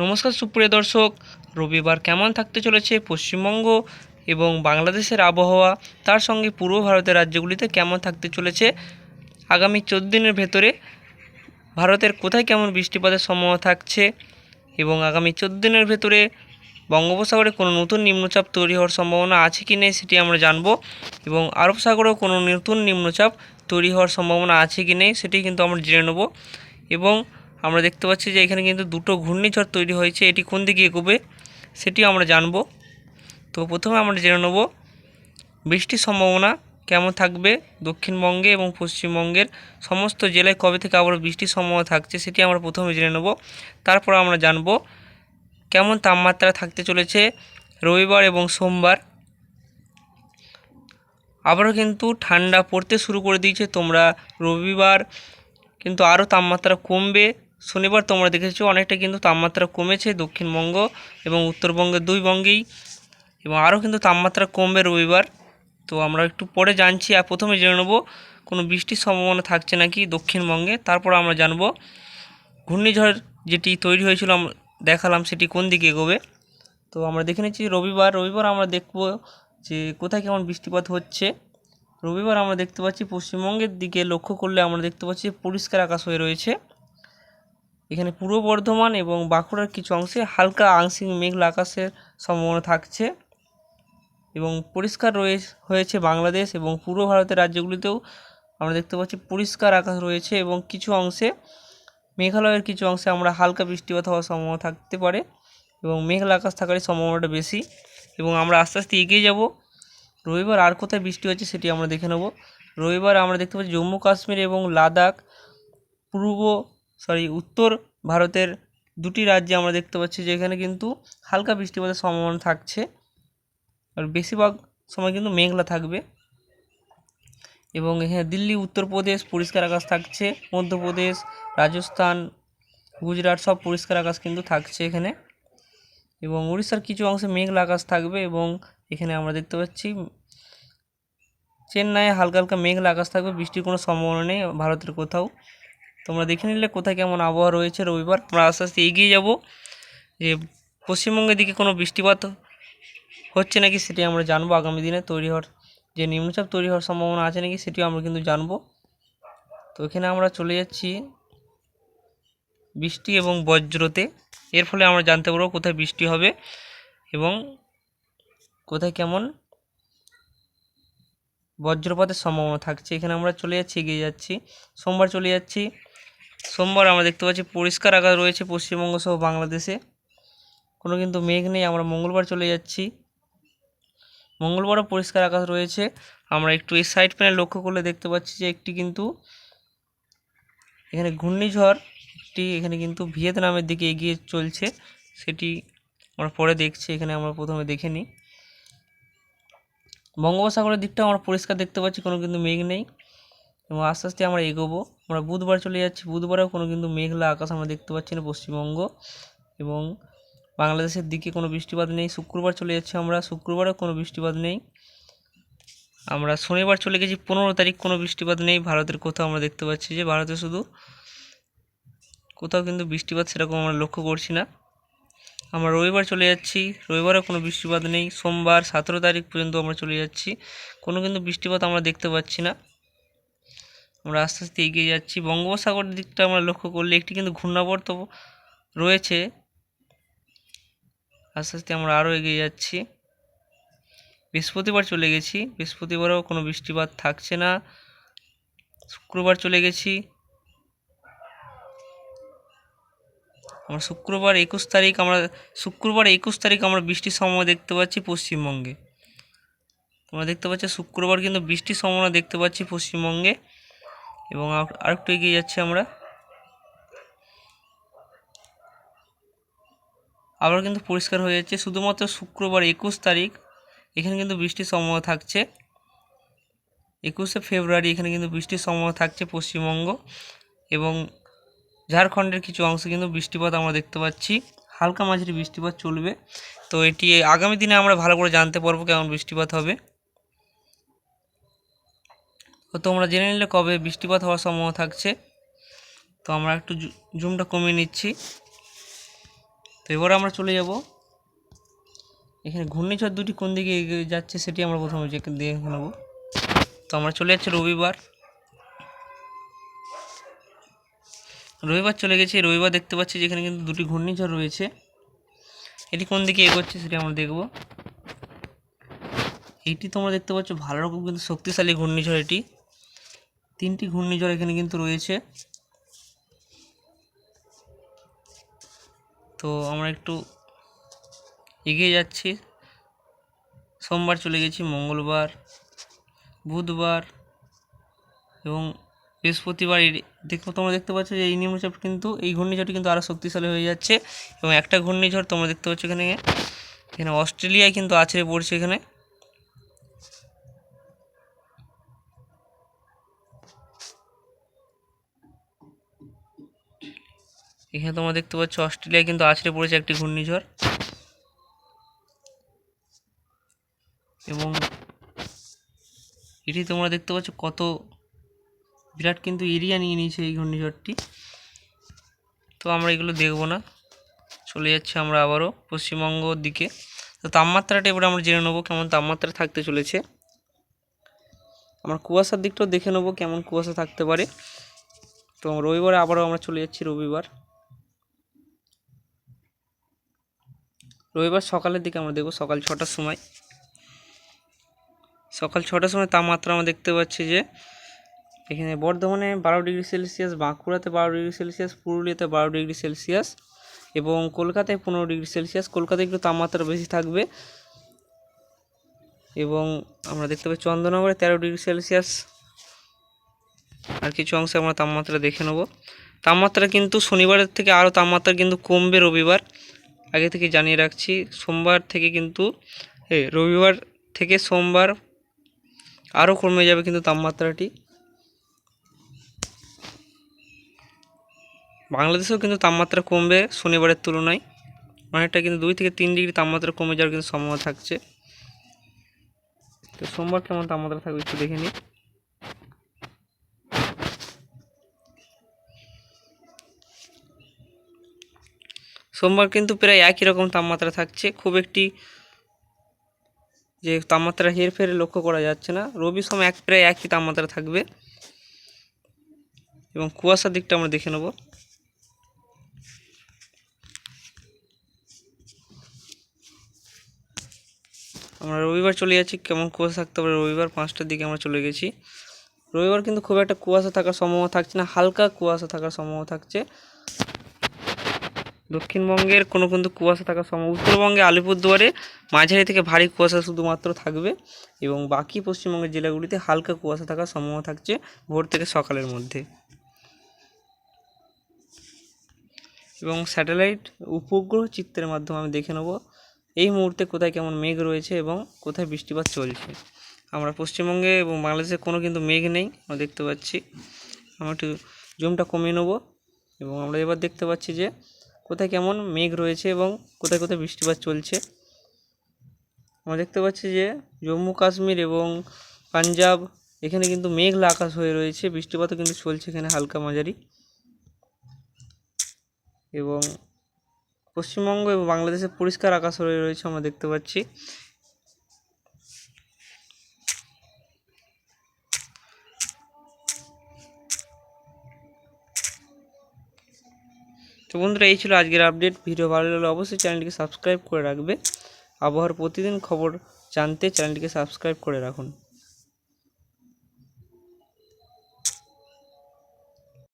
নমস্কার সুপ্রিয় দর্শক, রবিবার কেমন থাকতে চলেছে পশ্চিমবঙ্গ এবং বাংলাদেশের আবহাওয়া? তার সঙ্গে পূর্ব ভারতের রাজ্যগুলিতে কেমন থাকতে চলেছে? আগামী চোদ্দ দিনের ভেতরে ভারতের কোথায় কেমন বৃষ্টিপাতের সম্ভাবনা থাকছে? এবং আগামী চোদ্দ দিনের ভেতরে বঙ্গোপসাগরে কোনো নতুন নিম্নচাপ তৈরি হওয়ার সম্ভাবনা আছে কি নেই সেটি আমরা জানব। এবং আরব সাগরেও কোনো নতুন নিম্নচাপ তৈরি হওয়ার সম্ভাবনা আছে কি নেই সেটি কিন্তু আমরা জেনে নেব। এবং আমরা দেখতে পাচ্ছি যে এখানে কিন্তু দুটো ঘূর্ণিঝড় তৈরি হয়েছে। এটি কোন দিকে এগোবে সেটিও আমরা জানব। তো প্রথমে আমরা জেনে নেব বৃষ্টির সম্ভাবনা কেমন থাকবে দক্ষিণবঙ্গে এবং পশ্চিমবঙ্গের সমস্ত জেলায় কবে থেকে আবার বৃষ্টির সম্ভাবনা থাকছে সেটি আমরা প্রথমে জেনে নেব। তারপর আমরা জানব কেমন তাপমাত্রা থাকতে চলেছে রবিবার এবং সোমবার। আবারও কিন্তু ঠান্ডা পড়তে শুরু করে দিয়েছে। তোমরা রবিবার কিন্তু আরও তাপমাত্রা কমবে। শনিবার তোমরা দেখেছ, অনেকটা কিন্তু তাপমাত্রা কমেছে দক্ষিণবঙ্গ এবং উত্তরবঙ্গের দুই বঙ্গেই এবং আরও কিন্তু তাপমাত্রা কমবে রবিবার। তো আমরা একটু পরে জানছি আর প্রথমে জেনে নেব, কোনো বৃষ্টির সম্ভাবনা থাকছে নাকি দক্ষিণবঙ্গে? তারপর আমরা জানব, ঘূর্ণিঝড় যেটি তৈরি হয়েছিল আমরা দেখালাম সেটি কোন দিকে এগোবে। তো আমরা দেখে নিচ্ছি, রবিবার রবিবার আমরা দেখব যে কোথায় কেমন বৃষ্টিপাত হচ্ছে। রবিবার আমরা দেখতে পাচ্ছি, পশ্চিমবঙ্গের দিকে লক্ষ্য করলে আমরা দেখতে পাচ্ছি পরিষ্কার আকাশ হয়ে রয়েছে। এখানে পূর্ব বর্ধমান এবং বাঁকুড়ার কিছু অংশে হালকা আংশিক মেঘলা আকাশের সম্ভাবনা থাকছে এবং পরিষ্কার রয়ে হয়েছে বাংলাদেশ এবং পূর্ব ভারতের রাজ্যগুলিতেও আমরা দেখতে পাচ্ছি পরিষ্কার আকাশ রয়েছে এবং কিছু অংশে, মেঘালয়ের কিছু অংশে আমরা হালকা বৃষ্টিপাত হওয়ার সম্ভাবনা থাকতে পারে এবং মেঘলা আকাশ থাকারই সম্ভাবনাটা বেশি এবং আমরা আস্তে আস্তে এগিয়ে যাব। রবিবার আর কোথায় বৃষ্টি হচ্ছে সেটি আমরা দেখে নেব। রবিবার আমরা দেখতে পাচ্ছি জম্মু কাশ্মীর এবং লাদাখ, পূর্ব সরি, উত্তর ভারতের দুটি রাজ্যে আমরা দেখতে পাচ্ছি যে এখানে কিন্তু হালকা বৃষ্টিপাতের সম্ভাবনা থাকছে। আর বেশিরভাগ সময় কিন্তু মেঘলা থাকবে। এবং এখানে দিল্লি, উত্তরপ্রদেশ পরিষ্কার আকাশ থাকছে, মধ্যপ্রদেশ, রাজস্থান, গুজরাট সব পরিষ্কার আকাশ কিন্তু থাকছে এখানে। এবং উড়িষ্যার কিছু অংশে মেঘলা আকাশ থাকবে এবং এখানে আমরা দেখতে পাচ্ছি চেন্নাইয়ে হালকা হালকা মেঘলা আকাশ থাকবে, বৃষ্টির কোনো সম্ভাবনা নেই ভারতের কোথাও। তোমরা দেখে নিলে কোথায় কেমন আবহাওয়া রয়েছে রবিবার। আমরা আস্তে আস্তে এগিয়ে যাব। যে পশ্চিমবঙ্গের দিকে কোনো বৃষ্টিপাত হচ্ছে নাকি সেটি আমরা জানব আগামী দিনে। তৈরি হওয়ার যে নিম্নচাপ তৈরি হওয়ার সম্ভাবনা আছে নাকি সেটিও আমরা কিন্তু জানব। তো এখানে আমরা চলে যাচ্ছি বৃষ্টি এবং বজ্রতে। এর ফলে আমরা জানতে পারব কোথায় বৃষ্টি হবে এবং কোথায় কেমন বজ্রপাতের সম্ভাবনা থাকছে। এখানে আমরা চলে যাচ্ছি, এগিয়ে যাচ্ছি। সোমবার চলে যাচ্ছি সোমবার আমরা দেখতে পাচ্ছি পরিষ্কার আকাশ রয়েছে পশ্চিমবঙ্গ সহ বাংলাদেশে। কোনো কিন্তু মেঘ নেই, আমরা মঙ্গলবার চলে যাচ্ছি। মঙ্গলবারও পরিষ্কার আকাশ রয়েছে। আমরা একটু এই সাইড প্যানেল লক্ষ্য করলে দেখতে পাচ্ছি যে একটি কিন্তু এখানে ঘূর্ণিঝড়, একটি এখানে কিন্তু ভিয়েতনামের দিকে এগিয়ে চলছে। সেটি আমরা পরে দেখছি, এখানে আমরা প্রথমে দেখে নিই। বঙ্গোপসাগরের দিকটা আমরা পরিষ্কার দেখতে পাচ্ছি, কোনো কিন্তু মেঘ নেই। এবং আস্তে আস্তে আমরা এগোবো। আমরা বুধবার চলে যাচ্ছি। বুধবারেও কোনো কিন্তু মেঘলা আকাশ আমরা দেখতে পাচ্ছি না পশ্চিমবঙ্গ এবং বাংলাদেশের দিকে কোনো বৃষ্টিপাত নেই। শুক্রবার চলে যাচ্ছি আমরা। শুক্রবারেও কোনো বৃষ্টিপাত নেই। আমরা শনিবার চলে গেছি। পনেরো তারিখ কোনো বৃষ্টিপাত নেই। ভারতের কোথাও আমরা দেখতে পাচ্ছি যে ভারতে শুধু কোথাও কিন্তু বৃষ্টিপাত সেরকম আমরা লক্ষ্য করছি না। আমরা রবিবার চলে যাচ্ছি। রবিবারও কোনো বৃষ্টিপাত নেই। সোমবার সতেরো তারিখ পর্যন্ত আমরা চলে যাচ্ছি। কোনো কিন্তু বৃষ্টিপাত আমরা দেখতে পাচ্ছি না। আমরা আস্তে আস্তে এগিয়ে যাচ্ছি। বঙ্গোপসাগরের দিকটা আমরা লক্ষ্য করলে একটি কিন্তু ঘূর্ণাবর্ত রয়েছে। আস্তে আস্তে আমরা আরও এগিয়ে যাচ্ছি। বৃহস্পতিবার চলে গেছি। বৃহস্পতিবারও কোনো বৃষ্টিপাত থাকছে না। শুক্রবার চলে গেছি। আমরা শুক্রবার একুশ তারিখ আমরা, শুক্রবার একুশ তারিখ আমরা বৃষ্টির সম্ভাবনা দেখতে পাচ্ছি পশ্চিমবঙ্গে। তোমরা দেখতে পাচ্ছি শুক্রবার কিন্তু বৃষ্টির সম্ভাবনা দেখতে পাচ্ছি পশ্চিমবঙ্গে। এবং আর- আরেকটু এগিয়ে যাচ্ছি আমরা। আবার কিন্তু পরিষ্কার হয়ে যাচ্ছে। শুধুমাত্র শুক্রবার একুশ তারিখ, এখানে কিন্তু বৃষ্টির সম্ভাবনা থাকছে। একুশে ফেব্রুয়ারি এখানে কিন্তু বৃষ্টির সম্ভাবনা থাকছে পশ্চিমবঙ্গ এবং ঝাড়খণ্ডের কিছু অংশে কিন্তু বৃষ্টিপাত আমরা দেখতে পাচ্ছি। হালকা মাঝারি বৃষ্টিপাত চলবে। তো এটি আগামী দিনে আমরা ভালো করে জানতে পারব কেমন বৃষ্টিপাত হবে। তো তোমরা জেনে নিলে কবে বৃষ্টিপাত হওয়ার সম্ভাবনা থাকছে। তো আমরা একটু জুমটা কমিয়ে নিচ্ছি। তো এবার আমরা চলে যাব। এখানে ঘূর্ণিঝড় দুটি কোন দিকে এগিয়ে যাচ্ছে সেটি আমরা প্রথমে দেখে নেব। তো আমরা চলে যাচ্ছি রবিবার। রবিবার চলে গেছি। রবিবার দেখতে পাচ্ছি যেখানে কিন্তু দুটি ঘূর্ণিঝড় রয়েছে। এটি কোন দিকে এগোচ্ছে সেটি আমরা দেখব। এটি তোমরা দেখতে পাচ্ছ ভালো রকম কিন্তু শক্তিশালী ঘূর্ণিঝড় এটি। তিনটি ঘূর্ণিঝড় এখানে কিন্তু রয়েছে। তো আমরা একটু এগিয়ে যাচ্ছি। সোমবার চলে গেছি, মঙ্গলবার, বুধবার এবং বৃহস্পতিবার। দেখো, তোমরা দেখতে পাচ্ছ যে এই নিম্নচাপ কিন্তু, এই ঘূর্ণিঝড়টি কিন্তু আরও শক্তিশালী হয়ে যাচ্ছে এবং একটা ঘূর্ণিঝড় তোমরা দেখতে পাচ্ছ এখানে। এখানে অস্ট্রেলিয়ায় কিন্তু আছড়ে পড়ছে এখানে। এখানে তোমরা দেখতে পাচ্ছ অস্ট্রেলিয়ায় কিন্তু আছড়ে পড়েছে একটি ঘূর্ণিঝড়। এবং এটি তোমরা দেখতে পাচ্ছ কত বিরাট কিন্তু এরিয়া নিয়ে নিয়েছে এই ঘূর্ণিঝড়টি। তো আমরা এগুলো দেখব না। চলে যাচ্ছে আমরা আবারও পশ্চিমবঙ্গর দিকে। তো তাপমাত্রাটা এবারে আমরা জেনে নেব কেমন তাপমাত্রা থাকতে চলেছে। আমরা কুয়াশার দিকটাও দেখে নেব কেমন কুয়াশা থাকতে পারে। তো রবিবারে আবারও আমরা চলে যাচ্ছি রবিবার। রবিবার সকালের দিকে আমরা দেখব সকাল ছটার সময়। সকাল ছটার সময় তাপমাত্রা আমরা দেখতে পাচ্ছি যে, এখানে বর্ধমানে বারো ডিগ্রি সেলসিয়াস, বাঁকুড়াতে বারো ডিগ্রি সেলসিয়াস, পুরুলিয়াতে বারো ডিগ্রি সেলসিয়াস এবং কলকাতায় পনেরো ডিগ্রি সেলসিয়াস। কলকাতায় একটু তাপমাত্রা বেশি থাকবে এবং আমরা দেখতে পাই চন্দননগরে তেরো ডিগ্রি সেলসিয়াস। আর কিছু অংশে আমরা তাপমাত্রা দেখে নেব। তাপমাত্রা কিন্তু শনিবারের থেকে আরও তাপমাত্রা কিন্তু কমবে রবিবার। আগে থেকে জানিয়ে রাখছি, সোমবার থেকে কিন্তু রবিবার থেকে সোমবার আরও কমে যাবে কিন্তু তাপমাত্রাটি। বাংলাদেশেও কিন্তু তাপমাত্রা কমবে শনিবারের তুলনায়। অনেকটা কিন্তু দুই থেকে তিন ডিগ্রি তাপমাত্রা কমে যাওয়ার কিন্তু সম্ভাবনা থাকছে। তো সোমবার কেমন তাপমাত্রা থাকবে একটু দেখে নিই। সোমবার কিন্তু প্রায় একই রকম তাপমাত্রা থাকছে। খুব একটি যে তাপমাত্রা হেরফের লক্ষ্য করা যাচ্ছে না। রবি সময় এক, প্রায় একই তাপমাত্রা থাকবে। এবং কুয়াশার দিকটা আমরা দেখে নেব। আমরা রবিবার চলে যাচ্ছি। কেমন কুয়াশা থাকতে পারে রবিবার? পাঁচটার দিকে আমরা চলে গেছি। রবিবার কিন্তু খুব একটা কুয়াশা থাকার সম্ভাবনা থাকছে না। হালকা কুয়াশা থাকার সম্ভাবনা থাকছে। দক্ষিণবঙ্গের কোনো কিন্তু কুয়াশা থাকার সম্ভাবনা উত্তরবঙ্গে আলিপুরদুয়ারে মাঝারি থেকে ভারী কুয়াশা শুধুমাত্র থাকবে এবং বাকি পশ্চিমবঙ্গের জেলাগুলিতে হালকা কুয়াশা থাকার সম্ভাবনা থাকছে ভোর থেকে সকালের মধ্যে। এবং স্যাটেলাইট উপগ্রহ চিত্রের মাধ্যমে আমি দেখে নেব, এই মুহূর্তে কোথায় কেমন মেঘ রয়েছে এবং কোথায় বৃষ্টিপাত চলছে। আমরা পশ্চিমবঙ্গে এবং বাংলাদেশে কোনো কিন্তু মেঘ নেই, আমরা দেখতে পাচ্ছি। আমরা একটু জুমটা কমিয়ে নেব এবং আমরা এবার দেখতে পাচ্ছি যে কোথায় কেমন মেঘ রয়েছে এবং কোথায় কোথায় বৃষ্টিপাত চলছে। আমরা দেখতে পাচ্ছি যে জম্মু কাশ্মীর এবং পাঞ্জাব, এখানে কিন্তু মেঘলা আকাশ হয়ে রয়েছে। বৃষ্টিপাতও কিন্তু চলছে এখানে হালকা মাঝারি। এবং পশ্চিমবঙ্গ এবং বাংলাদেশে পরিষ্কার আকাশ হয়ে রয়েছে আমরা দেখতে পাচ্ছি। তো বন্ধুরা, এই ছিল আজকের আপডেট ভিডিও ভালো লাগলে অবশ্যই চ্যানেলটিকে সাবস্ক্রাইব করে রাখবে। আবহাওয়ার প্রতিদিন খবর জানতে চ্যানেলটিকে সাবস্ক্রাইব করে রাখুন।